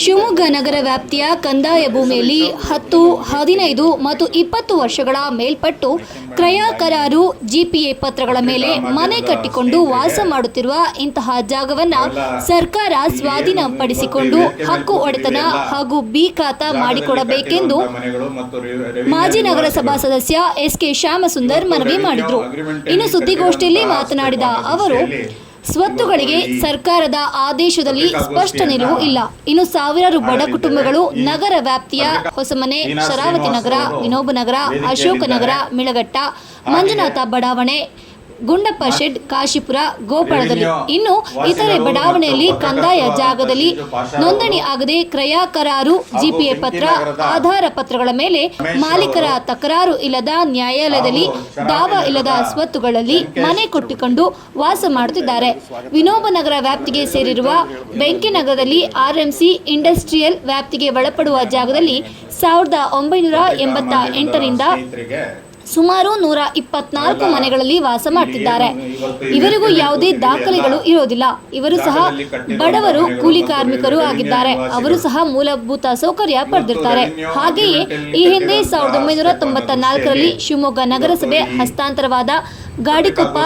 ಶಿವಮೊಗ್ಗ ನಗರ ವ್ಯಾಪ್ತಿಯ ಕಂದಾಯ ಭೂಮಿಯಲ್ಲಿ ಹತ್ತು, ಹದಿನೈದು ಮತ್ತು ಇಪ್ಪತ್ತು ವರ್ಷಗಳ ಮೇಲ್ಪಟ್ಟು ಕ್ರಯ ಕರಾರು ಜಿಪಿಎ ಪತ್ರಗಳ ಮೇಲೆ ಮನೆ ಕಟ್ಟಿಕೊಂಡು ವಾಸ ಮಾಡುತ್ತಿರುವ ಇಂತಹ ಜಾಗವನ್ನ ಸರ್ಕಾರ ಸ್ವಾಧೀನಪಡಿಸಿಕೊಂಡು ಹಕ್ಕು ಒಡೆತನ ಹಾಗೂ ಬಿ ಖಾತಾ ಮಾಡಿಕೊಡಬೇಕೆಂದು ಮಾಜಿ ನಗರಸಭಾ ಸದಸ್ಯ ಎಸ್ ಕೆ ಶ್ಯಾಮಸುಂದರ್ ಮನವಿ ಮಾಡಿದ್ರು. ಇನ್ನು ಸುದ್ದಿಗೋಷ್ಠಿಯಲ್ಲಿ ಮಾತನಾಡಿದ ಅವರು ಸ್ವತ್ತುಗಳಿಗೆ ಸರ್ಕಾರದ ಆದೇಶದಲ್ಲಿ ಸ್ಪಷ್ಟ ನಿಲುವು ಇಲ್ಲ. ಇನ್ನು ಸಾವಿರಾರು ಬಡ ಕುಟುಂಬಗಳು ನಗರ ವ್ಯಾಪ್ತಿಯ ಹೊಸಮನೆ ಶರಾವತಿ ನಗರ ವಿನೋಬ ನಗರ ಅಶೋಕ ನಗರ ಮಿಳಗಟ್ಟ ಮಂಜುನಾಥ ಬಡಾವಣೆ ಗುಂಡಪ್ಪ ಶೆಡ್ ಕಾಶಿಪುರ ಗೋಪಾಳದಲ್ಲಿ. ಇನ್ನು ಇತರೆ ಬಡಾವಣೆಯಲ್ಲಿ ಕಂದಾಯ ಜಾಗದಲ್ಲಿ ನೋಂದಣಿ ಆಗದೆ ಕ್ರಯ ಕರಾರು ಜಿಪಿಎ ಪತ್ರ ಆಧಾರ ಪತ್ರಗಳ ಮೇಲೆ ಮಾಲೀಕರ ತಕರಾರು ಇಲ್ಲದ ನ್ಯಾಯಾಲಯದಲ್ಲಿ ದಾವ ಇಲ್ಲದ ಸ್ವತ್ತುಗಳಲ್ಲಿ ಮನೆ ಕೊಟ್ಟಿಕೊಂಡು ವಾಸ ಮಾಡುತ್ತಿದ್ದಾರೆ. ವಿನೋಬ ನಗರ ವ್ಯಾಪ್ತಿಗೆ ಸೇರಿರುವ ಬೆಂಕಿನಗರದಲ್ಲಿ ಆರ್ಎಂಸಿ ಇಂಡಸ್ಟ್ರಿಯಲ್ ವ್ಯಾಪ್ತಿಗೆ ಒಳಪಡುವ ಜಾಗದಲ್ಲಿ ಸಾವಿರದ ಒಂಬೈನೂರ ಎಂಬತ್ತ ಎಂಟರಿಂದ ಸುಮಾರು ನೂರ ಇಪ್ಪತ್ನಾಲ್ಕು ಮನೆಗಳಲ್ಲಿ ವಾಸ ಮಾಡ್ತಿದ್ದಾರೆ. ಇವರಿಗೂ ಯಾವುದೇ ದಾಖಲೆಗಳು ಇರೋದಿಲ್ಲ. ಇವರು ಸಹ ಬಡವರು ಕೂಲಿ ಕಾರ್ಮಿಕರು ಆಗಿದ್ದಾರೆ. ಅವರು ಸಹ ಮೂಲಭೂತ ಸೌಕರ್ಯ ಪಡೆದಿರ್ತಾರೆ. ಹಾಗೆಯೇ ಈ ಹಿಂದೆ ಸಾವಿರದ ಒಂಬೈನೂರ ತೊಂಬತ್ತ ನಾಲ್ಕರಲ್ಲಿ ಶಿವಮೊಗ್ಗ ನಗರಸಭೆ ಹಸ್ತಾಂತರವಾದ ಗಾಡಿಕೊಪ್ಪ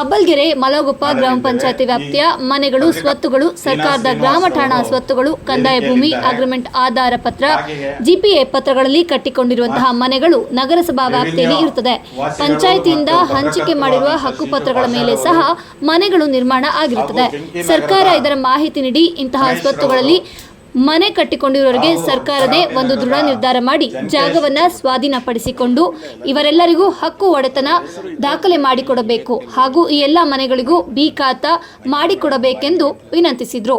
ಅಬ್ಬಲ್ಗೆರೆ ಮಲಗೊಪ್ಪ ಗ್ರಾಮ ಪಂಚಾಯತಿ ವ್ಯಾಪ್ತಿಯ ಮನೆಗಳು ಸ್ವತ್ತುಗಳು ಸರ್ಕಾರದ ಗ್ರಾಮ ಠಾಣಾ ಸ್ವತ್ತುಗಳು ಕಂದಾಯ ಭೂಮಿ ಅಗ್ರಿಮೆಂಟ್ ಆಧಾರ ಪತ್ರ ಜಿಪಿಎ ಪತ್ರಗಳಲ್ಲಿ ಕಟ್ಟಿಕೊಂಡಿರುವಂತಹ ಮನೆಗಳು ನಗರಸಭಾ ವ್ಯಾಪ್ತಿಯಲ್ಲಿ ಇರುತ್ತದೆ. ಪಂಚಾಯಿತಿಯಿಂದ ಹಂಚಿಕೆ ಮಾಡಿರುವ ಹಕ್ಕುಪತ್ರಗಳ ಮೇಲೆ ಸಹ ಮನೆಗಳು ನಿರ್ಮಾಣ ಆಗಿರುತ್ತದೆ. ಸರ್ಕಾರ ಇದರ ಮಾಹಿತಿ ನೀಡಿ ಇಂತಹ ಸ್ವತ್ತುಗಳಲ್ಲಿ ಮನೆ ಕಟ್ಟಿಕೊಂಡಿರುವವರಿಗೆ ಸರ್ಕಾರದೇ ಒಂದು ದೃಢ ನಿರ್ಧಾರ ಮಾಡಿ ಜಾಗವನ್ನ ಸ್ವಾಧೀನಪಡಿಸಿಕೊಂಡು ಇವರೆಲ್ಲರಿಗೂ ಹಕ್ಕು ಒಡೆತನ ದಾಖಲೆ ಮಾಡಿಕೊಡಬೇಕು ಹಾಗೂ ಈ ಎಲ್ಲ ಮನೆಗಳಿಗೂ ಬಿ ಖಾತಾ ಮಾಡಿಕೊಡಬೇಕೆಂದು ವಿನಂತಿಸಿದ್ರು.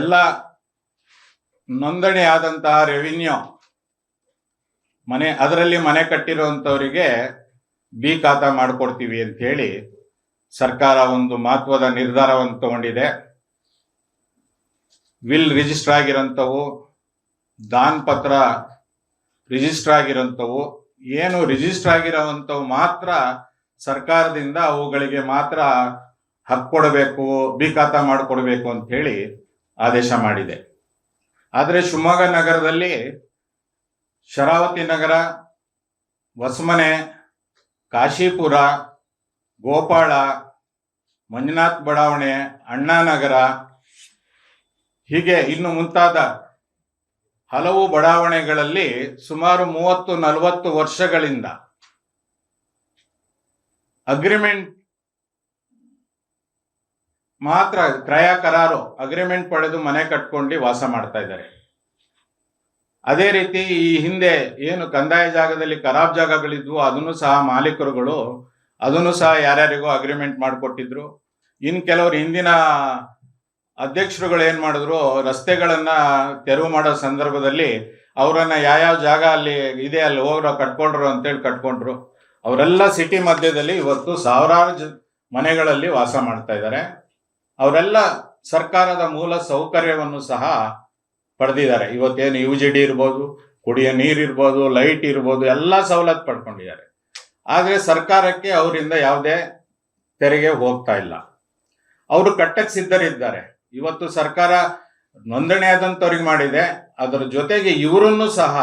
ಎಲ್ಲ ನೋಂದಣಿ ಆದಂತಹ ರೆವಿನ್ಯೂ ಮನೆ, ಅದರಲ್ಲಿ ಮನೆ ಕಟ್ಟಿರುವಂತವರಿಗೆ ಬಿ ಖಾತಾ ಮಾಡಿಕೊಡ್ತೀವಿ ಅಂತ ಹೇಳಿ ಸರ್ಕಾರ ಒಂದು ಮಹತ್ವದ ನಿರ್ಧಾರವನ್ನು ತಗೊಂಡಿದೆ. ವಿಲ್ ರಿಜಿಸ್ಟರ್ ಆಗಿರೋಂಥವು ದಾನ್ ಪತ್ರ ರಿಜಿಸ್ಟರ್ ಆಗಿರೋಂಥವು ಏನು ರಿಜಿಸ್ಟರ್ ಆಗಿರೋವಂಥವು ಮಾತ್ರ ಸರ್ಕಾರದಿಂದ ಅವುಗಳಿಗೆ ಮಾತ್ರ ಹಕ್ಕು ಕೊಡಬೇಕು ಬಿ ಮಾಡಿಕೊಡ್ಬೇಕು ಅಂತ ಹೇಳಿ ಆದೇಶ ಮಾಡಿದೆ. ಆದರೆ ಶಿವಮೊಗ್ಗ ನಗರದಲ್ಲಿ ಶರಾವತಿ ನಗರ, ಹೊಸಮನೆ, ಕಾಶಿಪುರ, ಗೋಪಾಳ, ಮಂಜುನಾಥ್ ಬಡಾವಣೆ ಅಣ್ಣಾನಗರ ಹೀಗೆ ಇನ್ನು ಮುಂತಾದ ಹಲವು ಬಡಾವಣೆಗಳಲ್ಲಿ ಸುಮಾರು ಮೂವತ್ತು ನಲವತ್ತು ವರ್ಷಗಳಿಂದ ಅಗ್ರಿಮೆಂಟ್ ಮಾತ್ರ ಕ್ರಯ ಕರಾರು ಅಗ್ರಿಮೆಂಟ್ ಪಡೆದು ಮನೆ ಕಟ್ಕೊಂಡು ವಾಸ ಮಾಡ್ತಾ ಇದ್ದಾರೆ. ಅದೇ ರೀತಿ ಈ ಹಿಂದೆ ಏನು ಕಂದಾಯ ಜಾಗದಲ್ಲಿ ಖರಾಬ್ ಜಾಗಗಳಿದ್ವು, ಅದನ್ನು ಸಹ ಮಾಲೀಕರುಗಳು, ಅದನ್ನು ಸಹ ಯಾರ್ಯಾರಿಗೂ ಅಗ್ರಿಮೆಂಟ್ ಮಾಡಿಕೊಟ್ಟಿದ್ರು. ಇನ್ನು ಕೆಲವರು ಹಿಂದಿನ ಅಧ್ಯಕ್ಷರುಗಳು ಏನು ಮಾಡಿದ್ರು, ರಸ್ತೆಗಳನ್ನು ತೆರವು ಮಾಡೋ ಸಂದರ್ಭದಲ್ಲಿ ಅವರನ್ನ ಯಾವ್ಯಾವ ಜಾಗ ಅಲ್ಲಿ ಇದೆ, ಅಲ್ಲಿ ಹೋಗ್ರೋ, ಕಟ್ಕೊಂಡ್ರು ಅಂತೇಳಿ ಕಟ್ಕೊಂಡ್ರು. ಅವರೆಲ್ಲ ಸಿಟಿ ಮಧ್ಯದಲ್ಲಿ ಇವತ್ತು ಸಾವಿರಾರು ಜ, ಮನೆಗಳಲ್ಲಿ ವಾಸ ಮಾಡ್ತಾ ಇದ್ದಾರೆ. ಅವರೆಲ್ಲ ಸರ್ಕಾರದ ಮೂಲ ಸೌಕರ್ಯವನ್ನು ಸಹ ಪಡೆದಿದ್ದಾರೆ. ಇವತ್ತೇನು ಯು ಜಿ ಡಿ ಇರ್ಬೋದು, ಕುಡಿಯೋ ನೀರು ಇರ್ಬೋದು, ಲೈಟ್ ಇರ್ಬೋದು, ಎಲ್ಲ ಸವಲತ್ತು ಪಡ್ಕೊಂಡಿದ್ದಾರೆ. ಆದರೆ ಸರ್ಕಾರಕ್ಕೆ ಅವರಿಂದ ಯಾವುದೇ ತೆರಿಗೆ ಹೋಗ್ತಾ ಇಲ್ಲ. ಅವರು ಕಟ್ಟಕ್ಕೆ ಸಿದ್ಧರಿದ್ದಾರೆ. ಇವತ್ತು ಸರ್ಕಾರ ನೋಂದಣಿ ಆದಂಥವ್ರಿಗೆ ಮಾಡಿದೆ. ಅದರ ಜೊತೆಗೆ ಇವರನ್ನು ಸಹ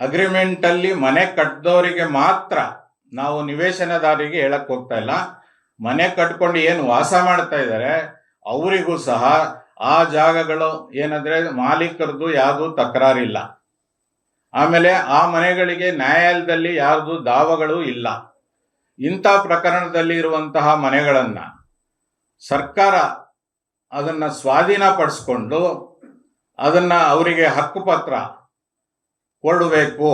ಅಗ್ರಿಮೆಂಟ್ ಅಲ್ಲಿ ಮನೆ ಕಟ್ಟಿದವರಿಗೆ ಮಾತ್ರ ನಾವು ನಿವೇಶನದಾರಿಗೆ ಹೇಳಕ್ ಹೋಗ್ತಾ ಇಲ್ಲ. ಮನೆ ಕಟ್ಕೊಂಡು ಏನು ವಾಸ ಮಾಡ್ತಾ ಇದ್ದಾರೆ, ಅವರಿಗೂ ಸಹ ಆ ಜಾಗಗಳು ಏನಂದ್ರೆ ಮಾಲೀಕರದ್ದು ಯಾವುದು ತಕರಾರಿಲ್ಲ. ಆಮೇಲೆ ಆ ಮನೆಗಳಿಗೆ ನ್ಯಾಯಾಲಯದಲ್ಲಿ ಯಾವುದು ದಾವಗಳು ಇಲ್ಲ. ಇಂಥ ಪ್ರಕರಣದಲ್ಲಿ ಇರುವಂತಹ ಮನೆಗಳನ್ನ ಸರ್ಕಾರ ಅದನ್ನ ಸ್ವಾಧೀನಪಡಿಸ್ಕೊಂಡು ಅದನ್ನ ಅವರಿಗೆ ಹಕ್ಕುಪತ್ರ ಕೊಡಬೇಕು.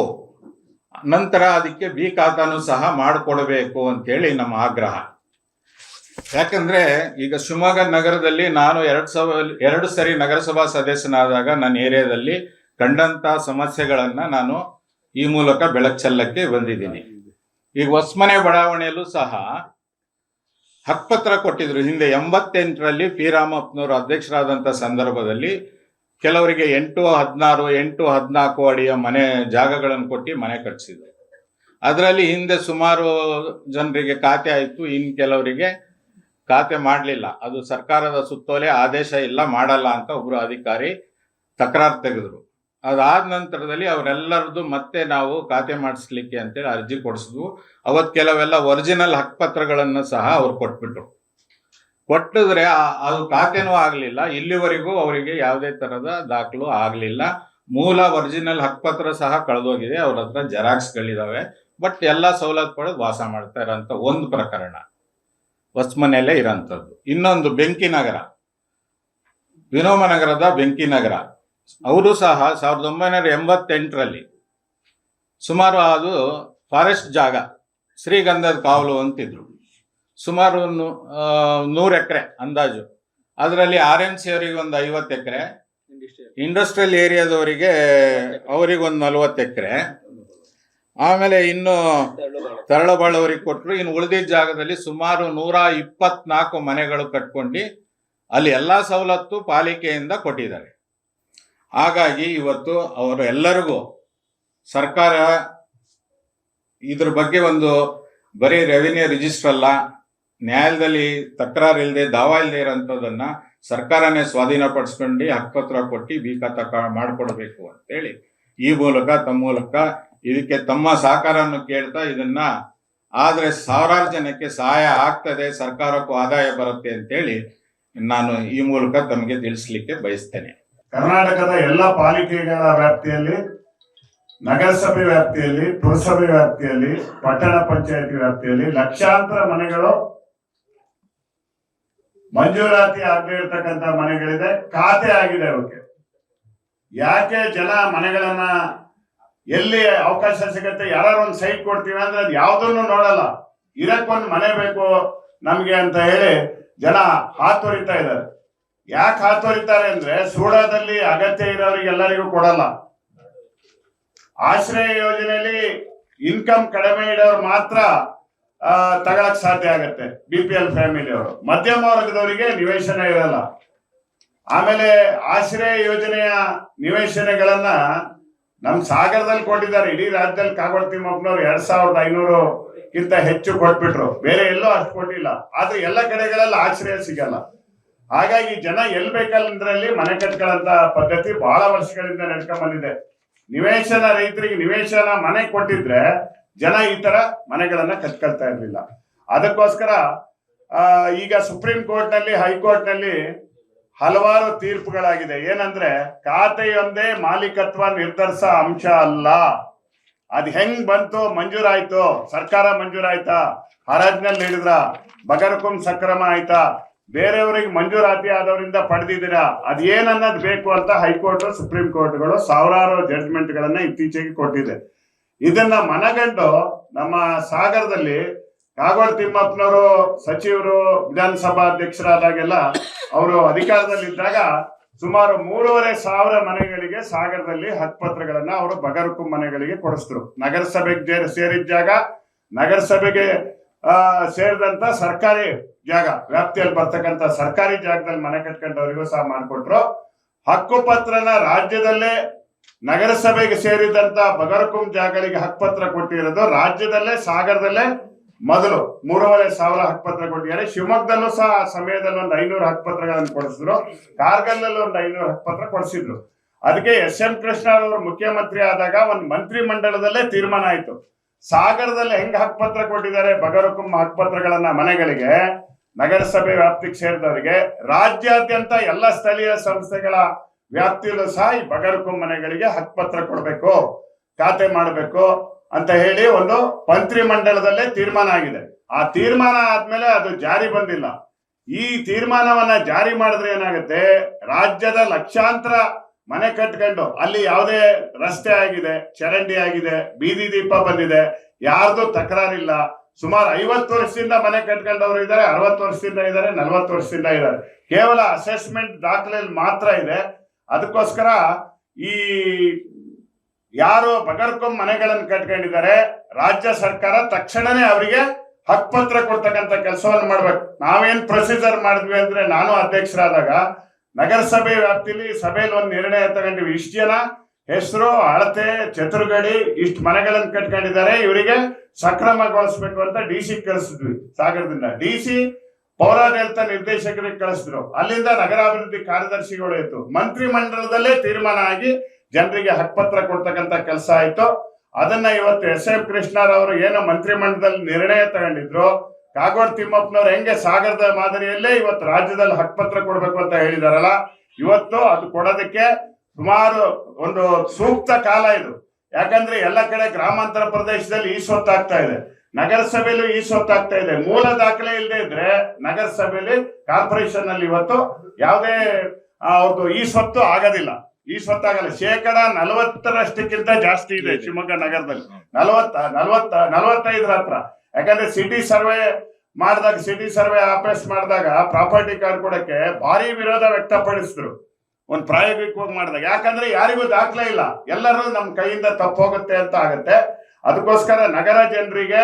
ನಂತರ ಅದಕ್ಕೆ ಬಿ ಖಾತಾನು ಸಹ ಮಾಡಿಕೊಡಬೇಕು ಅಂತೇಳಿ ನಮ್ಮ ಆಗ್ರಹ. ಯಾಕಂದ್ರೆ ಈಗ ಶಿವಮೊಗ್ಗ ನಗರದಲ್ಲಿ ನಾನು ಎರಡ್ ಸಾವಿರ ಎರಡು ಸರಿ ನಗರಸಭಾ ಸದಸ್ಯನಾದಾಗ ನನ್ನ ಏರಿಯಾದಲ್ಲಿ ಕಂಡಂತ ಸಮಸ್ಯೆಗಳನ್ನು ನಾನು ಈ ಮೂಲಕ ಬೆಳಕು ಚೆಲ್ಲಕ್ಕೆ ಬಂದಿದ್ದೀನಿ. ಈಗ ಹೊಸ್ಮನೆ ಬಡಾವಣೆಯಲ್ಲೂ ಸಹ ಹಕ್ಪತ್ರ ಕೊಟ್ಟಿದ್ರು. ಹಿಂದೆ ಎಂಬತ್ತೆಂಟರಲ್ಲಿ ಪಿ ರಾಮಪ್ಪನವರು ಅಧ್ಯಕ್ಷರಾದಂಥ ಸಂದರ್ಭದಲ್ಲಿ ಕೆಲವರಿಗೆ ಎಂಟು ಹದಿನಾರು, ಎಂಟು ಹದಿನಾಲ್ಕು ಅಡಿಯ ಮನೆ ಜಾಗಗಳನ್ನು ಕೊಟ್ಟು ಮನೆ ಕಟ್ಟಿಸಿದ್ರು ಅದರಲ್ಲಿ ಹಿಂದೆ ಸುಮಾರು ಜನರಿಗೆ ಖಾತೆ ಆಯಿತು. ಇನ್ನು ಕೆಲವರಿಗೆ ಖಾತೆ ಮಾಡಲಿಲ್ಲ. ಅದು ಸರ್ಕಾರದ ಸುತ್ತೋಲೆ ಆದೇಶ ಇಲ್ಲ, ಮಾಡಲ್ಲ ಅಂತ ಒಬ್ಬರು ಅಧಿಕಾರಿ ತಕರಾರು ತೆಗೆದ್ರು. ಅದಾದ ನಂತರದಲ್ಲಿ ಅವರೆಲ್ಲರದ್ದು ಮತ್ತೆ ನಾವು ಖಾತೆ ಮಾಡಿಸ್ಲಿಕ್ಕೆ ಅಂತೇಳಿ ಅರ್ಜಿ ಕೊಡಿಸಿದ್ವು. ಅವತ್ತು ಕೆಲವೆಲ್ಲ ಒರಿಜಿನಲ್ ಹಕ್ಕುಪತ್ರಗಳನ್ನು ಸಹ ಅವ್ರು ಕೊಟ್ಬಿಟ್ರು. ಕೊಟ್ಟಿದ್ರೆ ಅದು ಖಾತೆನೂ ಆಗಲಿಲ್ಲ. ಇಲ್ಲಿವರೆಗೂ ಅವರಿಗೆ ಯಾವುದೇ ಥರದ ದಾಖಲು ಆಗಲಿಲ್ಲ. ಮೂಲ ಒರಿಜಿನಲ್ ಹಕ್ಕುಪತ್ರ ಸಹ ಕಳೆದೋಗಿದೆ. ಅವ್ರ ಹತ್ರ ಜೆರಾಕ್ಸ್ಗಳಿದಾವೆ. ಬಟ್ ಎಲ್ಲ ಸವಲತ್ತು ಪಡೆದು ವಾಸ ಮಾಡ್ತಾ ಇರೋಂಥ ಒಂದು ಪ್ರಕರಣ. ಹೊಸ್ಮನೆಯಲ್ಲೇ ಇರೋಂಥದ್ದು. ಇನ್ನೊಂದು ಬೆಂಕಿ ನಗರ. ವಿನೋಮ ನಗರದ ಬೆಂಕಿ ನಗರ. ಅವರು ಸಹ ಸಾವಿರದ ಒಂಬೈನೂರ ಎಂಬತ್ತೆಂಟರಲ್ಲಿ ಸುಮಾರು ಅದು ಫಾರೆಸ್ಟ್ ಜಾಗ, ಶ್ರೀಗಂಧದ ಕಾವಲು ಅಂತಿದ್ರು. ಸುಮಾರು ನೂರು ಎಕರೆ ಅಂದಾಜು. ಅದರಲ್ಲಿ ಆರ್ ಎನ್ ಸಿ ಅವರಿಗೆ ಒಂದು ಐವತ್ತು ಎಕರೆ, ಇಂಡಸ್ಟ್ರಿಯಲ್ ಏರಿಯಾದವರಿಗೆ ಅವರಿಗೆ ಒಂದು ನಲ್ವತ್ತು ಎಕರೆ. ಆಮೇಲೆ ಇನ್ನು ತರಳಬಾಳವರಿಗೆ ಕೊಟ್ಟರು ಇನ್ನು ಉಳಿದಿದ್ದ ಜಾಗದಲ್ಲಿ ಸುಮಾರು ನೂರ ಇಪ್ಪತ್ನಾಲ್ಕು ಮನೆಗಳು ಕಟ್ಕೊಂಡು ಅಲ್ಲಿ ಎಲ್ಲ ಸವಲತ್ತು ಪಾಲಿಕೆಯಿಂದ ಕೊಟ್ಟಿದ್ದಾರೆ. ಹಾಗಾಗಿ ಇವತ್ತು ಅವರು ಎಲ್ಲರಿಗೂ ಸರ್ಕಾರ ಇದ್ರ ಬಗ್ಗೆ ಒಂದು ಬರೀ ರೆವಿನ್ಯೂ ರಿಜಿಸ್ಟರ್ ಅಲ್ಲ, ನ್ಯಾಯಾಲಯದಲ್ಲಿ ತಕರಾರು ಇಲ್ಲದೆ ದಾವಾ ಇಲ್ಲದೆ ಇರೋಂಥದ್ದನ್ನು ಸರ್ಕಾರನೇ ಸ್ವಾಧೀನಪಡಿಸ್ಕೊಂಡು ಹಕ್ಕುಪತ್ರ ಕೊಟ್ಟು ಬೀಕತ ಮಾಡಿಕೊಡ್ಬೇಕು ಅಂತೇಳಿ. ಈ ಮೂಲಕ ತಮ್ಮ ಮೂಲಕ ಇದಕ್ಕೆ ತಮ್ಮ ಸಹಕಾರವನ್ನು ಕೇಳ್ತಾ ಇದನ್ನ ಆದರೆ ಸಾವಿರಾರು ಜನಕ್ಕೆ ಸಹಾಯ ಆಗ್ತದೆ, ಸರ್ಕಾರಕ್ಕೂ ಆದಾಯ ಬರುತ್ತೆ ಅಂತೇಳಿ ನಾನು ಈ ಮೂಲಕ ತಮಗೆ ತಿಳಿಸ್ಲಿಕ್ಕೆ ಬಯಸ್ತೇನೆ. ಕರ್ನಾಟಕದ ಎಲ್ಲ ಪಾಲಿಕೆಗಳ ವ್ಯಾಪ್ತಿಯಲ್ಲಿ, ನಗರಸಭೆ ವ್ಯಾಪ್ತಿಯಲ್ಲಿ, ಪುರಸಭೆ ವ್ಯಾಪ್ತಿಯಲ್ಲಿ, ಪಟ್ಟಣ ಪಂಚಾಯತಿ ವ್ಯಾಪ್ತಿಯಲ್ಲಿ ಲಕ್ಷಾಂತರ ಮನೆಗಳು ಮಂಜೂರಾತಿ ಆಗದೆ ಇರ್ತಕ್ಕಂಥ ಮನೆಗಳಿದೆ. ಖಾತೆ ಆಗಿದೆ ಅವಕ್ಕೆ ಯಾಕೆ ಜನ ಮನೆಗಳನ್ನ ಎಲ್ಲಿ ಅವಕಾಶ ಸಿಗತ್ತೆ ಯಾರು ಒಂದು ಸೈಟ್ ಕೊಡ್ತೀವಿ ಅಂದ್ರೆ ಅದು ಯಾವ್ದನ್ನು ನೋಡಲ್ಲ. ಇದಕ್ಕೊಂದು ಮನೆ ಬೇಕು ನಮ್ಗೆ ಅಂತ ಹೇಳಿ ಜನ ಹಾತೊರಿತಾ ಇದ್ದಾರೆ. ಯಾಕೆ ಹಾತೊರಿತಾರೆ ಅಂದ್ರೆ ಸೂಡಾದಲ್ಲಿ ಅಗತ್ಯ ಇರೋರಿಗೆ ಎಲ್ಲರಿಗೂ ಕೊಡಲ್ಲ. ಆಶ್ರಯ ಯೋಜನೆಯಲ್ಲಿ ಇನ್ಕಮ್ ಕಡಿಮೆ ಇಡೋರು ಮಾತ್ರ ತಗೊಳಕ್ ಸಾಧ್ಯ ಆಗತ್ತೆ ಬಿ ಪಿ ಎಲ್ ಫ್ಯಾಮಿಲಿಯವರು ಮಧ್ಯಮ ವರ್ಗದವರಿಗೆ ನಿವೇಶನ ಇರಲ್ಲ. ಆಮೇಲೆ ಆಶ್ರಯ ಯೋಜನೆಯ ನಿವೇಶನಗಳನ್ನ ನಮ್ ಸಾಗರದಲ್ಲಿ ಕೊಟ್ಟಿದ್ದಾರೆ. ಇಡೀ ರಾಜ್ಯದಲ್ಲಿ ಕಾಗೋಡ್ ತಿಮ್ಮಪ್ಪನವ್ರು ಎರಡ್ ಸಾವಿರದ ಐನೂರುಕ್ಕಿಂತ ಹೆಚ್ಚು ಕೊಟ್ಬಿಟ್ರು. ಬೇರೆ ಎಲ್ಲೂ ಅಷ್ಟು ಕೊಟ್ಟಿಲ್ಲ. ಆದ್ರೆ ಎಲ್ಲ ಕಡೆಗಳಲ್ಲಿ ಆಶ್ರಯ ಸಿಗಲ್ಲ. ಹಾಗಾಗಿ ಜನ ಎಲ್ ಬೇಕಲ್ಲಂದ್ರಲ್ಲಿ ಮನೆ ಕಟ್ಕೊಳ್ಳಂತ ಪದ್ಧತಿ ಬಹಳ ವರ್ಷಗಳಿಂದ ನಡ್ಕೊಂಡ್ ಬಂದಿದೆ. ನಿವೇಶನ ರೈತರಿಗೆ ನಿವೇಶನ ಮನೆ ಕೊಟ್ಟಿದ್ರೆ ಜನ ಈ ತರ ಮನೆಗಳನ್ನ ಕಟ್ಕೊಳ್ತಾ ಇರ್ಲಿಲ್ಲ. ಅದಕ್ಕೋಸ್ಕರ ಈಗ ಸುಪ್ರೀಂ ಕೋರ್ಟ್ನಲ್ಲಿ ಹೈಕೋರ್ಟ್ನಲ್ಲಿ ಹಲವಾರು ತೀರ್ಪುಗಳಾಗಿದೆ. ಏನಂದ್ರೆ, ಖಾತೆಯೊಂದೇ ಮಾಲೀಕತ್ವ ನಿರ್ಧರಿಸ ಅಂಶ ಅಲ್ಲ. ಅದ್ ಹೆಂಗ್ ಬಂತು ಮಂಜೂರಾಯ್ತು, ಸರ್ಕಾರ ಮಂಜೂರಾಯ್ತಾ? ಹರಾಜ್ನಲ್ಲಿ ಹಿಡಿದ್ರ ಬಗರ್ಕುಂ ಸಕ್ರಮ ಆಯ್ತಾ? ಬೇರೆಯವರಿಗೆ ಮಂಜೂರಾತಿ ಆದವರಿಂದ ಪಡೆದಿದ್ದೀರಾ? ಅದೇನನ್ನೋದು ಬೇಕು ಅಂತ ಹೈಕೋರ್ಟ್, ಸುಪ್ರೀಂ ಕೋರ್ಟ್ಗಳು ಸಾವಿರಾರು ಜಡ್ಜ್ಮೆಂಟ್ ಗಳನ್ನ ಇತ್ತೀಚೆಗೆ ಕೊಟ್ಟಿದೆ. ಇದನ್ನ ಮನಗಂಡು ನಮ್ಮ ಸಾಗರದಲ್ಲಿ ಕಾಗೋಡು ತಿಮ್ಮಪ್ಪನವರು, ಸಚಿವರು, ವಿಧಾನಸಭಾ ಅಧ್ಯಕ್ಷರಾದಾಗೆಲ್ಲ ಅವರು ಅಧಿಕಾರದಲ್ಲಿದ್ದಾಗ ಸುಮಾರು ಮೂರುವರೆ ಸಾವಿರ ಮನೆಗಳಿಗೆ ಸಾಗರದಲ್ಲಿ ಹತ್ಪತ್ರಗಳನ್ನ ಅವರು ಬಗರುಕು ಮನೆಗಳಿಗೆ ಕೊಡಿಸಿದ್ರು. ನಗರಸಭೆಗೆ ಸೇರಿದ್ದಾಗ ಸೇರಿದ ನಗರಸಭೆಗೆ ಸೇರಿದಂತ ಸರ್ಕಾರಿ ಜಾಗ, ವ್ಯಾಪ್ತಿಯಲ್ಲಿ ಬರ್ತಕ್ಕಂತ ಸರ್ಕಾರಿ ಜಾಗದಲ್ಲಿ ಮನೆ ಕಟ್ಕೊಂಡವರಿಗೂ ಸಹ ಮಾಡಿಕೊಟ್ರು. ಹಕ್ಕುಪತ್ರನ ರಾಜ್ಯದಲ್ಲೇ ನಗರಸಭೆಗೆ ಸೇರಿದಂತ ಬಗರಕುಂ ಜಾಗಗಳಿಗೆ ಹಕ್ಕುಪತ್ರ ಕೊಟ್ಟಿರೋದು ರಾಜ್ಯದಲ್ಲೇ, ಸಾಗರದಲ್ಲೇ ಮೊದಲು ಮೂರುವರೆ ಸಾವಿರ ಹಕ್ಕುಪತ್ರ ಕೊಟ್ಟಿದ್ದಾರೆ. ಶಿವಮೊಗ್ಗದಲ್ಲೂ ಸಹ ಆ ಸಮಯದಲ್ಲಿ ಒಂದು ಐನೂರು ಹಕ್ಕುಪತ್ರಗಳನ್ನು ಕೊಡಿಸಿದ್ರು. ಕಾರ್ಗಲ್ಲಲ್ಲಿ ಒಂದು ಐನೂರು ಹಕ್ಕುಪತ್ರ ಕೊಡಿಸಿದ್ರು. ಅದಕ್ಕೆ ಎಸ್ ಎಂ ಕೃಷ್ಣ ಅವರು ಮುಖ್ಯಮಂತ್ರಿ ಆದಾಗ ಒಂದು ಮಂತ್ರಿ ಮಂಡಲದಲ್ಲೇ ತೀರ್ಮಾನ ಆಯ್ತು. ಸಾಗರದಲ್ಲಿ ಹೆಂಗ್ ಹಕ್ಪತ್ರ ಕೊಟ್ಟಿದ್ದಾರೆ? ಬಗರಕುಂ ಹಕ್ಪತ್ರಗಳನ್ನ ಮನೆಗಳಿಗೆ, ನಗರಸಭೆ ವ್ಯಾಪ್ತಿಗೆ ಸೇರಿದವರಿಗೆ, ರಾಜ್ಯಾದ್ಯಂತ ಎಲ್ಲ ಸ್ಥಳೀಯ ಸಂಸ್ಥೆಗಳ ವ್ಯಾಪ್ತಿಯಲ್ಲೂ ಸಹ ಈ ಬಗರಕುಂ ಮನೆಗಳಿಗೆ ಹಕ್ಪತ್ರ ಕೊಡಬೇಕು, ಖಾತೆ ಮಾಡಬೇಕು ಅಂತ ಹೇಳಿ ಒಂದು ಮಂತ್ರಿ ಮಂಡಲದಲ್ಲೇ ತೀರ್ಮಾನ ಆಗಿದೆ. ಆ ತೀರ್ಮಾನ ಆದ್ಮೇಲೆ ಅದು ಜಾರಿ ಬಂದಿಲ್ಲ. ಈ ತೀರ್ಮಾನವನ್ನ ಜಾರಿ ಮಾಡಿದ್ರೆ ಏನಾಗುತ್ತೆ? ರಾಜ್ಯದ ಲಕ್ಷಾಂತರ ಮನೆ ಕಟ್ಕೊಂಡು ಅಲ್ಲಿ ಯಾವುದೇ ರಸ್ತೆ ಆಗಿದೆ, ಚರಂಡಿ ಆಗಿದೆ, ಬೀದಿ ದೀಪ ಬಂದಿದೆ, ಯಾರ್ದು ತಕರಾರಿಲ್ಲ. ಸುಮಾರು ಐವತ್ತು ವರ್ಷದಿಂದ ಮನೆ ಕಟ್ಕೊಂಡವರು ಇದ್ದಾರೆ, ಅರವತ್ತು ವರ್ಷದಿಂದ ಇದ್ದಾರೆ, ನಲವತ್ತು ವರ್ಷದಿಂದ ಇದ್ದಾರೆ. ಕೇವಲ ಅಸೆಸ್ಮೆಂಟ್ ದಾಖಲೆಯಲ್ಲಿ ಮಾತ್ರ ಇದೆ. ಅದಕ್ಕೋಸ್ಕರ ಈ ಯಾರು ಬಗರ್ಕೊಂಡ್ ಮನೆಗಳನ್ನು ಕಟ್ಕೊಂಡಿದ್ದಾರೆ, ರಾಜ್ಯ ಸರ್ಕಾರ ತಕ್ಷಣನೇ ಅವರಿಗೆ ಹಕ್ಕುಪತ್ರ ಕೊಡ್ತಕ್ಕಂಥ ಕೆಲಸವನ್ನು ಮಾಡ್ಬೇಕು. ನಾವೇನ್ ಪ್ರೊಸೀಜರ್ ಮಾಡಿದ್ವಿ ಅಂದ್ರೆ ನಾನು ಅಧ್ಯಕ್ಷರಾದಾಗ ನಗರಸಭೆ ವ್ಯಾಪ್ತಿಲಿ ಸಭೆಯಲ್ಲಿ ಒಂದು ನಿರ್ಣಯ ತಗೊಂಡಿವಿ. ಇಷ್ಟು ಜನ ಹೆಸರು, ಅಳತೆ, ಚತುರ್ಗಡಿ, ಇಷ್ಟು ಮನೆಗಳನ್ನು ಕಟ್ಕೊಂಡಿದ್ದಾರೆ. ಇವರಿಗೆ ಸಕ್ರಮಗೊಳಿಸ್ಬೇಕು ಅಂತ ಡಿ ಸಿ ಕಳಿಸಿದ್ವಿ ಸಾಗರದಿಂದ. ಡಿ ಸಿ ಪೌರಾಡಳಿತ ನಿರ್ದೇಶಕರಿಗೆ ಕಳಿಸಿದ್ರು. ಅಲ್ಲಿಂದ ನಗರಾಭಿವೃದ್ಧಿ ಕಾರ್ಯದರ್ಶಿಗಳು ಇತ್ತು. ಮಂತ್ರಿ ಮಂಡಲದಲ್ಲೇ ತೀರ್ಮಾನ ಆಗಿ ಜನರಿಗೆ ಹಕ್ಪತ್ರ ಕೊಡ್ತಕ್ಕಂತ ಕೆಲಸ ಆಯ್ತು. ಅದನ್ನ ಇವತ್ತು ಎಸ್ ಎಂ ಕೃಷ್ಣರವರು ಏನು ಮಂತ್ರಿ ಮಂಡಲದಲ್ಲಿ ನಿರ್ಣಯ ತಗೊಂಡಿದ್ರು ಕಾಗೋಡ್ ತಿಮ್ಮಪ್ಪನವ್ರು ಹೆಂಗೆ ಸಾಗರದ ಮಾದರಿಯಲ್ಲೇ ಇವತ್ತು ರಾಜ್ಯದಲ್ಲಿ ಹಕ್ಪತ್ರ ಕೊಡ್ಬೇಕು ಅಂತ ಹೇಳಿದಾರಲ್ಲ, ಇವತ್ತು ಅದು ಕೊಡೋದಕ್ಕೆ ಸುಮಾರು ಒಂದು ಸೂಕ್ತ ಕಾಲ ಇದು. ಯಾಕಂದ್ರೆ ಎಲ್ಲ ಕಡೆ ಗ್ರಾಮಾಂತರ ಪ್ರದೇಶದಲ್ಲಿ ಈ ಸೊತ್ತಾಗ್ತಾ ಇದೆ. ನಗರಸಭೆಯಲ್ಲೂ ಈ ಸೊತ್ತಾಗ್ತಾ ಇದೆ. ಮೂಲ ದಾಖಲೆ ಇಲ್ಲದೆ ಇದ್ರೆ ನಗರಸಭೆಯಲ್ಲಿ ಕಾರ್ಪೊರೇಷನ್ ಅಲ್ಲಿ ಇವತ್ತು ಯಾವುದೇ ಅವ್ರದ್ದು ಈ ಸ್ವತ್ತು ಆಗೋದಿಲ್ಲ. ಈ ಸ್ವತ್ತಾಗಲ್ಲ ಶೇಕಡ ನಲವತ್ತರಷ್ಟಕ್ಕಿಂತ ಜಾಸ್ತಿ ಇದೆ ಶಿವಮೊಗ್ಗ ನಗರದಲ್ಲಿ. ನಲವತ್ತ ನಲವತ್ತ, ನಲವತ್ತೈದರ ಹತ್ರ. ಯಾಕಂದ್ರೆ ಸಿಟಿ ಸರ್ವೆ ಮಾಡಿದಾಗ ಸಿಟಿ ಸರ್ವೆ ಆಪರೇಸ್ ಮಾಡಿದಾಗ ಪ್ರಾಪರ್ಟಿ ಕಾರ್ಡ್ ಕೊಡಕ್ಕೆ ಭಾರಿ ವಿರೋಧ ವ್ಯಕ್ತಪಡಿಸಿದ್ರು. ಒಂದು ಪ್ರಾಯೋಗಿಕವಾಗಿ ಮಾಡಿದಾಗ. ಯಾಕಂದ್ರೆ ಯಾರಿಗೂ ದಾಖಲೆ ಇಲ್ಲ. ಎಲ್ಲರೂ ನಮ್ಮ ಕೈಯಿಂದ ತಪ್ಪೋಗುತ್ತೆ ಅಂತ ಆಗತ್ತೆ. ಅದಕ್ಕೋಸ್ಕರ ನಗರ ಜನರಿಗೆ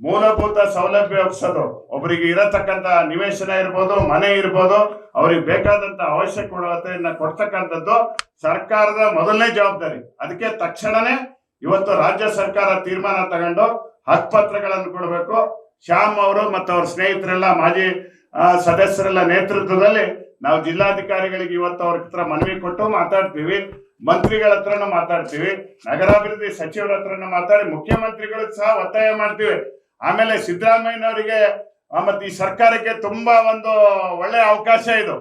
ಮೂಲಭೂತ ಸೌಲಭ್ಯ ಒಪ್ಸೋದು. ಒಬ್ಬರಿಗೆ ಇರತಕ್ಕಂತ ನಿವೇಶನ ಇರ್ಬೋದು, ಮನೆ ಇರ್ಬೋದು, ಅವ್ರಿಗೆ ಬೇಕಾದಂತ ಅವಶ್ಯಕತೆಯನ್ನ ಕೊಡ್ತಕ್ಕಂಥದ್ದು ಸರ್ಕಾರದ ಮೊದಲನೇ ಜವಾಬ್ದಾರಿ. ಅದಕ್ಕೆ ತಕ್ಷಣನೇ ಇವತ್ತು ರಾಜ್ಯ ಸರ್ಕಾರ ತೀರ್ಮಾನ ತಗೊಂಡು ಹಕ್ಪತ್ರಗಳನ್ನು ಕೊಡಬೇಕು. ಶ್ಯಾಮ್ ಅವರು ಮತ್ತು ಅವ್ರ ಸ್ನೇಹಿತರೆಲ್ಲ ಮಾಜಿ ಸದಸ್ಯರೆಲ್ಲ ನೇತೃತ್ವದಲ್ಲಿ ನಾವು ಜಿಲ್ಲಾಧಿಕಾರಿಗಳಿಗೆ ಇವತ್ತು ಅವ್ರ ಹತ್ರ ಮನವಿ ಕೊಟ್ಟು ಮಾತಾಡ್ತೀವಿ. ಮಂತ್ರಿಗಳ ಹತ್ರನೂ ಮಾತಾಡ್ತೀವಿ. ನಗರಾಭಿವೃದ್ಧಿ ಸಚಿವರ ಹತ್ರನೂ ಮಾತಾಡಿ ಮುಖ್ಯಮಂತ್ರಿಗಳು ಸಹ ಒತ್ತಾಯ ಮಾಡ್ತೀವಿ. ಆಮೇಲೆ ಸಿದ್ದರಾಮಯ್ಯನವರಿಗೆ ಮತ್ತೆ ಈ ಸರ್ಕಾರಕ್ಕೆ ತುಂಬಾ ಒಂದು ಒಳ್ಳೆ ಅವಕಾಶ ಇದು.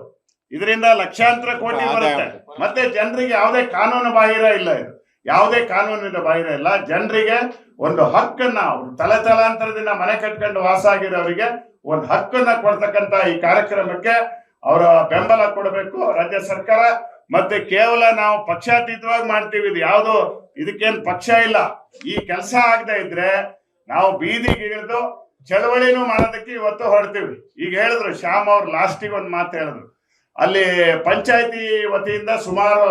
ಇದರಿಂದ ಲಕ್ಷಾಂತರ ಕೋಟಿ ಬರುತ್ತೆ. ಮತ್ತೆ ಜನರಿಗೆ ಯಾವುದೇ ಕಾನೂನು ಬಾಹಿರ ಇಲ್ಲ ಇದು. ಯಾವುದೇ ಕಾನೂನಿನ ಬಾಹಿರ ಇಲ್ಲ. ಜನರಿಗೆ ಒಂದು ಹಕ್ಕನ್ನ ತಲೆ ತಲಾಂತರದಿಂದ ಮನೆ ಕಟ್ಕೊಂಡು ವಾಸ ಆಗಿರೋರಿಗೆ ಒಂದು ಹಕ್ಕನ್ನ ಕೊಡ್ತಕ್ಕಂತ ಈ ಕಾರ್ಯಕ್ರಮಕ್ಕೆ ಅವರ ಬೆಂಬಲ ಕೊಡಬೇಕು ರಾಜ್ಯ ಸರ್ಕಾರ. ಮತ್ತೆ ಕೇವಲ ನಾವು ಪಕ್ಷಾತೀತವಾಗಿ ಮಾಡ್ತೀವಿ. ಇದು ಯಾವುದು? ಇದಕ್ಕೇನು ಪಕ್ಷ ಇಲ್ಲ. ಈ ಕೆಲಸ ಆಗದೆ ಇದ್ರೆ ನಾವು ಬೀದಿಗಿಳಿದು ಚಳವಳಿನೂ ಮಾಡೋದಕ್ಕೆ ಇವತ್ತು ಹೊರಡ್ತೀವಿ. ಈಗ ಹೇಳಿದ್ರು, ಶ್ಯಾಮ್ ಅವ್ರು ಲಾಸ್ಟಿಗೆ ಒಂದು ಮಾತು ಹೇಳಿದ್ರು. ಅಲ್ಲಿ ಪಂಚಾಯತಿ ವತಿಯಿಂದ ಸುಮಾರು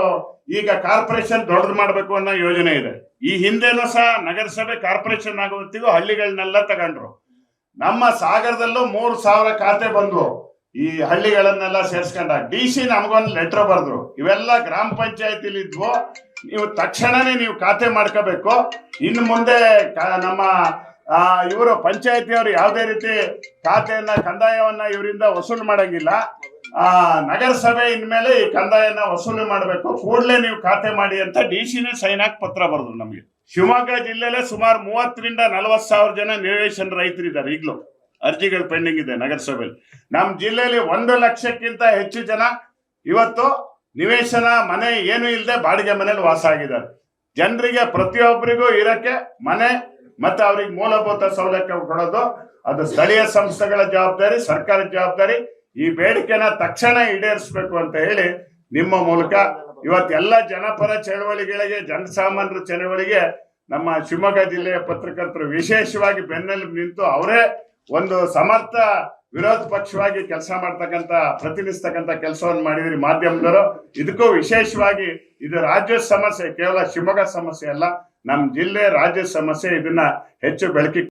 ಈಗ ಕಾರ್ಪೊರೇಷನ್ ದೊಡ್ಡದು ಮಾಡಬೇಕು ಅನ್ನೋ ಯೋಜನೆ ಇದೆ. ಈ ಹಿಂದೆನೂ ಸಹ ನಗರಸಭೆ ಕಾರ್ಪೊರೇಷನ್ ಆಗುವತ್ತಿಗೂ ಹಳ್ಳಿಗಳನ್ನೆಲ್ಲ ತಗೊಂಡ್ರು. ನಮ್ಮ ಸಾಗರದಲ್ಲೂ ಮೂರು ಸಾವಿರ ಖಾತೆ ಬಂದ್ವು. ಈ ಹಳ್ಳಿಗಳನ್ನೆಲ್ಲ ಸೇರ್ಸ್ಕೊಂಡ ಡಿ ಸಿ ನಮಗೊಂದು ಲೆಟರ್ ಬರೆದ್ರು. ಇವೆಲ್ಲ ಗ್ರಾಮ ಪಂಚಾಯತಿಲಿ ಇದ್ವು. ನೀವು ತಕ್ಷಣನೇ ನೀವು ಖಾತೆ ಮಾಡ್ಕೋಬೇಕು. ಇನ್ನು ಮುಂದೆ ನಮ್ಮ ಇವರು ಪಂಚಾಯತಿಯವರು ಯಾವುದೇ ರೀತಿ ಖಾತೆಯನ್ನ, ಕಂದಾಯವನ್ನ ಇವರಿಂದ ವಸೂಲು ಮಾಡಂಗಿಲ್ಲ. ಆ ನಗರಸಭೆ ಇನ್ಮೇಲೆ ಈ ಕಂದಾಯನ ವಸೂಲಿ ಮಾಡಬೇಕು. ಕೂಡಲೇ ನೀವು ಖಾತೆ ಮಾಡಿ ಅಂತ ಡಿ ಸಿನೇ ಸೈನ್ ಹಾಕಿ ಪತ್ರ ಬರೆದ್ರು ನಮಗೆ. ಶಿವಮೊಗ್ಗ ಜಿಲ್ಲೆಲೆ ಸುಮಾರು ಮೂವತ್ತರಿಂದ ನಲವತ್ತು ಸಾವಿರ ಜನ ನಿವೇಶನ ರೈತರಿದ್ದಾರೆ ಈಗಲೂ. ಅರ್ಜಿಗಳು ಪೆಂಡಿಂಗ್ ಇದೆ ನಗರಸಭೆಯಲ್ಲಿ. ನಮ್ಮ ಜಿಲ್ಲೆಯಲ್ಲಿ ಒಂದು ಲಕ್ಷಕ್ಕಿಂತ ಹೆಚ್ಚು ಜನ ಇವತ್ತು ನಿವೇಶನ ಮನೆ ಏನು ಇಲ್ಲದೆ ಬಾಡಿಗೆ ಮನೇಲಿ ವಾಸ ಆಗಿದ್ದಾರೆ. ಜನರಿಗೆ ಪ್ರತಿಯೊಬ್ಬರಿಗೂ ಇರಕ್ಕೆ ಮನೆ ಮತ್ತೆ ಅವ್ರಿಗೆ ಮೂಲಭೂತ ಸೌಲಭ್ಯ ಕೊಡೋದು. ಅದು ಸ್ಥಳೀಯ ಸಂಸ್ಥೆಗಳ ಜವಾಬ್ದಾರಿ ಸರ್ಕಾರದ ಜವಾಬ್ದಾರಿ. ಈ ಬೇಡಿಕೆನ ತಕ್ಷಣ ಈಡೇರಿಸಬೇಕು ಅಂತ ಹೇಳಿ ನಿಮ್ಮ ಮೂಲಕ ಇವತ್ತೆಲ್ಲ ಜನಪರ ಚಳವಳಿಗಳಿಗೆ ಜನಸಾಮಾನ್ಯರ ಚಳವಳಿಗೆ ನಮ್ಮ ಶಿವಮೊಗ್ಗ ಜಿಲ್ಲೆಯ ಪತ್ರಕರ್ತರು ವಿಶೇಷವಾಗಿ ಬೆನ್ನೆಲುಬು ನಿಂತು ಅವರೇ ಒಂದು ಸಮರ್ಥ ವಿರೋಧ ಪಕ್ಷವಾಗಿ ಕೆಲಸ ಮಾಡ್ತಕ್ಕಂತ, ಪ್ರತಿನಿಧಿಸ್ತಕ್ಕಂತ ಕೆಲಸವನ್ನು ಮಾಡಿದ್ರಿ ಮಾಧ್ಯಮದವರು. ಇದಕ್ಕೂ ವಿಶೇಷವಾಗಿ ಇದು ರಾಜ್ಯ ಸಮಸ್ಯೆ, ಕೇವಲ ಶಿವಮೊಗ್ಗ ಸಮಸ್ಯೆ ಅಲ್ಲ, ನಮ್ಮ ಜಿಲ್ಲೆ ರಾಜ್ಯ ಸಮಸ್ಯೆ ಇದನ್ನ ಹೆಚ್ಚು ಬೆಳಕಿ